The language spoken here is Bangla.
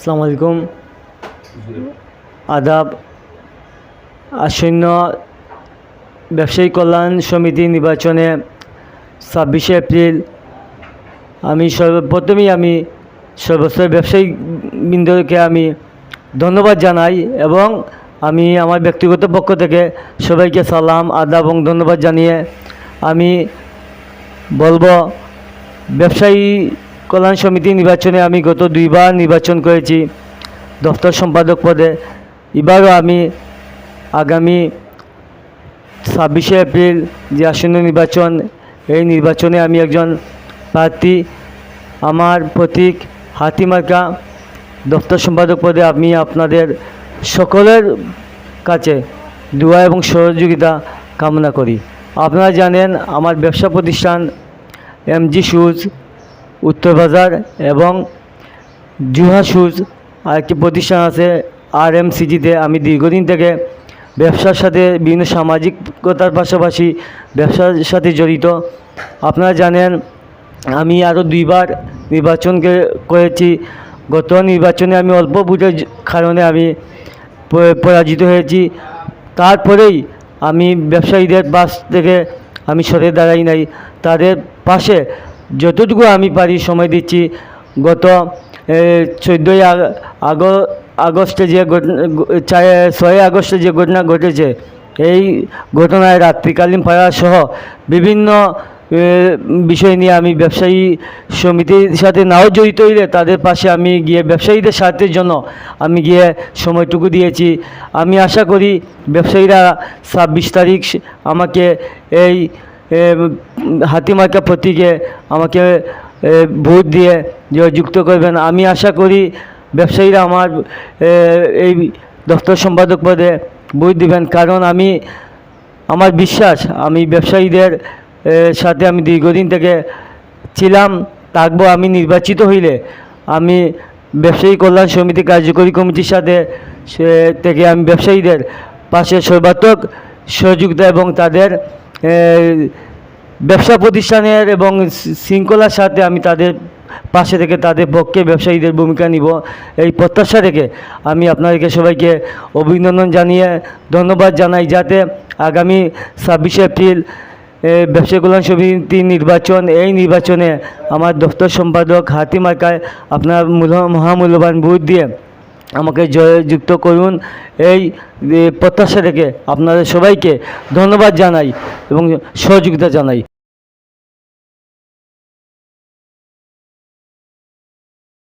আসসালামু আলাইকুম। আদাব, আসন্ন ব্যবসায়ী কল্যাণ সমিতি নির্বাচনে ছাব্বিশে এপ্রিল আমি সর্বপ্রথমেই আমি সর্বস্তরের ব্যবসায়ী বৃন্দকে আমি ধন্যবাদ জানাই এবং আমি আমার ব্যক্তিগত পক্ষ থেকে সবাইকে সালাম, আদাব এবং ধন্যবাদ জানিয়ে আমি বলব, ব্যবসায়ী কল্যাণ সমিতি নির্বাচনে আমি গত দুইবার নির্বাচন করেছি, দপ্তর সম্পাদক পদে। এবারও আমি আগামী ছাব্বিশে এপ্রিল যে আসন্ন নির্বাচন, এই নির্বাচনে আমি একজন প্রার্থী। আমার প্রতীক হাতিমার্কা দপ্তর সম্পাদক পদে আমি আপনাদের সকলের কাছে দোয়া এবং সহযোগিতা কামনা করি। আপনারা জানেন, আমার ব্যবসা প্রতিষ্ঠান এমজি শুজ উত্তর বাজার এবং জুহা শুজ আরেকটি প্রতিষ্ঠান আছে আর এম সিজিতে আমি দীর্ঘদিন থেকে ব্যবসার সাথে বিভিন্ন সামাজিকতার পাশাপাশি ব্যবসার সাথে জড়িত। আপনারা জানেন, আমি আরও দুইবার নির্বাচনকে করেছি। গত নির্বাচনে আমি অল্প ভোটের কারণে আমি পরাজিত হয়েছি। তারপরেই আমি ব্যবসায়ীদের পাশ থেকে আমি সরে দাঁড়াই নাই। তাদের পাশে যতটুকু আমি পারি সময় দিচ্ছি, গত চোদ্দোই আগ আগস্টে যে ছয় আগস্টে যে ঘটনা ঘটেছে, এই ঘটনায় রাত্রিকালীন সহ বিভিন্ন বিষয় নিয়ে আমি ব্যবসায়ী সমিতির সাথে নাও জড়িত হইলে তাদের পাশে আমি গিয়ে ব্যবসায়ীদের স্বার্থের জন্য আমি গিয়ে সময়টুকু দিয়েছি। আমি আশা করি ব্যবসায়ীরা ছাব্বিশ তারিখ আমাকে এই হাতিমার্কা প্রতীকে আমাকে ভোট দিয়ে যুক্ত করবেন। আমি আশা করি ব্যবসায়ীরা আমার এই দপ্তর সম্পাদক পদে ভোট দিবেন। কারণ আমি, আমার বিশ্বাস, আমি ব্যবসায়ীদের সাথে আমি দীর্ঘদিন থেকে ছিলাম, থাকব আমি নির্বাচিত হইলে। আমি ব্যবসায়ী কল্যাণ সমিতি কার্যকরী কমিটির সাথে সে, থেকে আমি ব্যবসায়ীদের পাশে সর্বাত্মক সহযোগিতা এবং তাদের ব্যবসা প্রতিষ্ঠানের এবং শৃঙ্খলার সাথে আমি তাদের পাশে থেকে তাদের পক্ষে ব্যবসায়ীদের ভূমিকা নিব। এই প্রত্যাশা রেখে আমি আপনাদেরকে সবাইকে অভিনন্দন জানিয়ে ধন্যবাদ জানাই যাতে আগামী ছাব্বিশে এপ্রিল ব্যবসায়ী কল্যাণ সমিতি নির্বাচন, এই নির্বাচনে আমার দপ্তর সম্পাদক হাতিমার্কায় আপনার মূল্য- মহামূল্যবান ভোট দিয়ে আমাকে জয়যুক্ত করুন। এই প্রত্যাশা রেখে আপনাদের সবাইকে ধন্যবাদ জানাই এবং সহযোগিতা জানাই।